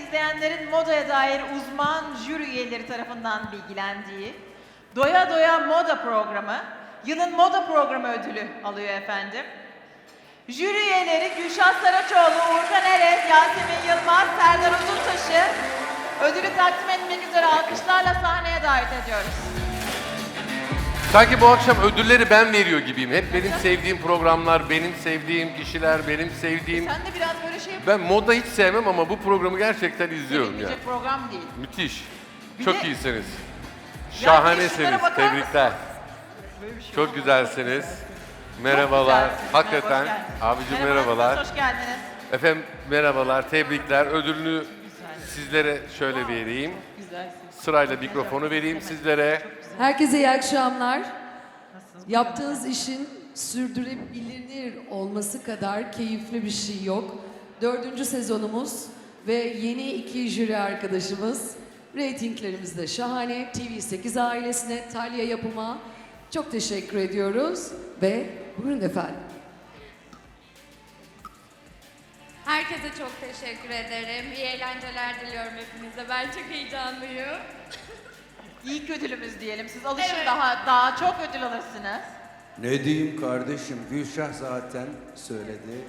izleyenlerin modaya dair uzman jüri üyeleri tarafından bilgilendiği Doya Doya Moda Programı, yılın moda programı ödülü alıyor efendim. Jüri üyeleri Gülşah Saraçoğlu, Uğurkan Erez, Yasemin Yılmaz, Serdar Uzuntaş'ı ödülü takdim etmek üzere alkışlarla sahneye davet ediyoruz. Sanki bu akşam ödülleri ben veriyor gibiyim. Hep benim sevdiğim programlar, benim sevdiğim kişiler, benim sevdiğim... Sen de biraz böyle şey Ben moda hiç sevmem ama bu programı gerçekten izliyorum ya. Sevilmeyecek program değil. Müthiş. Bir Çok de- iyisiniz. Ya Şahanesiniz. şunlara bakar mısın? Tebrikler. Çok güzelsiniz. Merhabalar. güzelsiniz. Hakikaten. Merhaba, hoş geldiniz. Abicim Merhaba, merhabalar. Hoş geldiniz. Efendim merhabalar, tebrikler. Ödülünü sizlere şöyle vereyim. Sırayla mikrofonu vereyim sizlere. Herkese iyi akşamlar. Yaptığınız işin sürdürülebilir olması kadar keyifli bir şey yok. Dördüncü sezonumuz ve yeni iki jüri arkadaşımız. Ratinglerimiz de şahane. TV8 ailesine, Talya Yapım'a çok teşekkür ediyoruz. Ve buyurun efendim. Herkese çok teşekkür ederim. İyi eğlenceler diliyorum hepinize. Ben çok heyecanlıyım. İlk ödülümüz diyelim. Siz alışın Evet. daha daha çok ödül alırsınız. Ne diyeyim kardeşim? Gülşah zaten söyledi.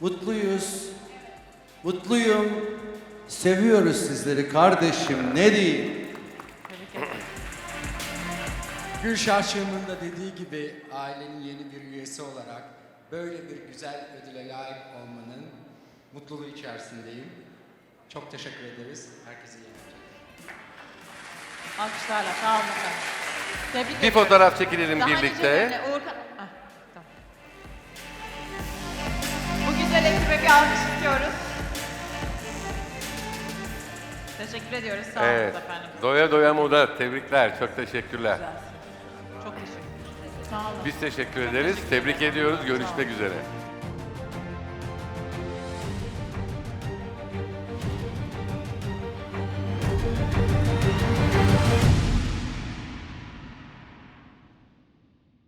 Mutluyuz. Mutluyum. Seviyoruz sizleri kardeşim. Ne diyeyim? Gülşah'cığımın da dediği gibi ailenin yeni bir üyesi olarak böyle bir güzel ödüle layık olmanın mutluluğu içerisindeyim. Çok teşekkür ederiz. Herkese iyi eğlenceler. Alkışlarla sağ olun efendim. Tebrik Bir ediyorum. fotoğraf çekilelim Daha birlikte. nicelerine. Ah, tamam. Bu güzel ekibe bir alkış istiyoruz. Teşekkür ediyoruz. Sağ Evet. olun efendim. Doya doya moda. Tebrikler. Çok teşekkürler. Güzelsiniz. Çok teşekkür ederim. Sağ olun. Biz teşekkür ederiz. Tebrik ediyoruz. Görüşmek üzere.